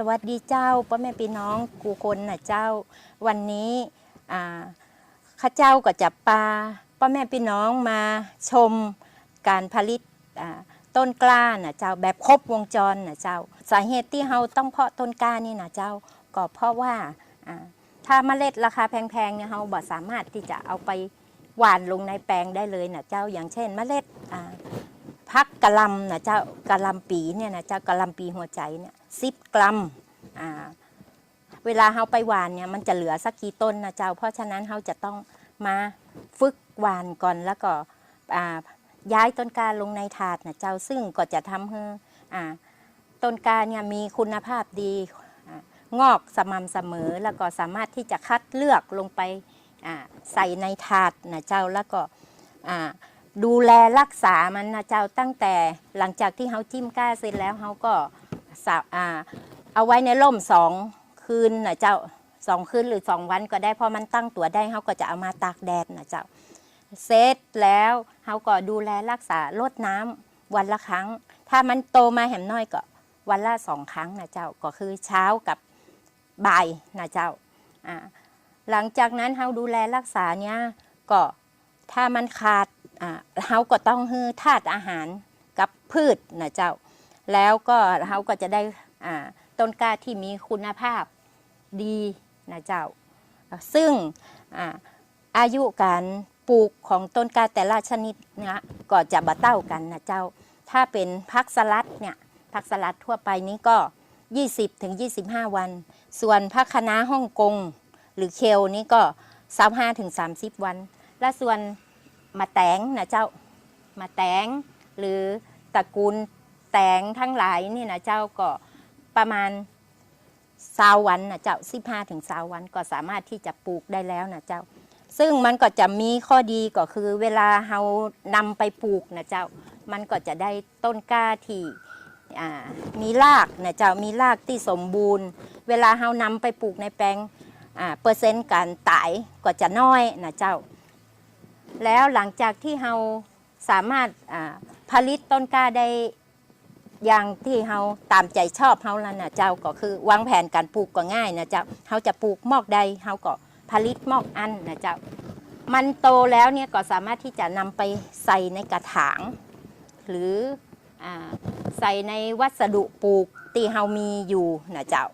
สวัสดีเจ้าพ่อแม่พี่น้องกูคนนะเจ้า วันนี้ข้าเจ้าก็จะปาพ่อแม่พี่น้องมาชมการผลิตต้นกล้านะเจ้าแบบครบวงจรนะเจ้า สาเหตุที่เราต้องเพาะต้นกล้านี่นะเจ้าก็เพราะว่าถ้าเมล็ดราคาแพงๆเนี่ยเราบ่สามารถที่จะเอาไปหว่านลงในแปลงได้เลยนะเจ้า อย่างเช่น เมล็ดพักกะลำนะเจ้ากะลำปีเนี่ยนะเจ้ากะลำปีหัวใจเนี่ย สิบกรัมอ่าเวลาเราไปหวานเนี่ยมันจะเหลือสักกี่ต้นนะเจ้า เพราะฉะนั้นเราจะต้องมาฝึกหวานก่อนแล้วก็ย้ายต้นกาลงในถาดนะเจ้าซึ่งก็จะทำให้ต้นกาเนี่ยมีคุณภาพดีงอกสม่ำเสมอแล้วก็สามารถที่จะคัดเลือกลงไปใส่ในถาดนะเจ้าแล้วก็ดูแลรักษามันนะเจ้าตั้งแต่หลังจากที่เขาจิ้มก้าเสร็จแล้วเขาก็ สาอ่าเอาไว้ในร่มสองคืนนะเจ้าสองคืนหรือสองวันก็ได้พอมันตั้งตัวได้เขาก็จะเอามาตากแดดนะเจ้าเสร็จแล้วเขาก็ดูแลรักษาลดน้ำวันละครั้ง ถ้ามันโตมาแหมน้อยก็วันละสองครั้งนะเจ้าก็คือเช้ากับบ่ายนะเจ้าอ่าหลังจากนั้นเขาดูแลรักษาเนี้ยก็ถ้ามันขาดอ่าเราก็ต้องฮือธาตุอาหารกับพืชนะเจ้า แล้วก็เราก็จะได้ต้นกล้าที่มีคุณภาพดีนะเจ้า ซึ่งอาอายุการปลูกของต้นกล้าแต่ละชนิดเนี่ยก็จะบะเต้ากันนะเจ้า ถ้าเป็นพักสลัดเนี่ยพักสลัดทั่วไปนี้ก็ 20ถึง25 วัน ส่วนพักคะน้าฮ่องกงหรือเคลนี่ก็25ถึง30 วัน และส่วนมาแตงนะเจ้ามาแตงหรือตระกูล แตงทั้งหลายนี่นะเจ้าก็ประมาณสาวันนะเจ้าสิบห้าถึงสาวันก็สามารถที่จะปลูกได้แล้วนะเจ้า ซึ่งมันก็จะมีข้อดีก็คือเวลาเรานำไปปลูกนะเจ้า มันก็จะได้ต้นกล้าที่มีรากนะเจ้ามีรากที่สมบูรณ์ เวลาเรานำไปปลูกในแปลงเปอร์เซ็นต์การตายก็จะน้อยนะเจ้า แล้วหลังจากที่เราสามารถผลิตต้นกล้าได้ อย่างที่เราตามใจชอบเฮาแล้วนะเจ้าก็คือวางแผนการปลูกก็ง่ายนะเจ้าเฮาจะปลูกมอกใดเฮาก็ผลิตมอกอันนะเจ้ามันโตแล้วเนี่ยก็สามารถที่จะนำไปใส่ในกระถาง หรืออใส่ในวัสดุปลูกที่เฮามีอยู่นะเจ้า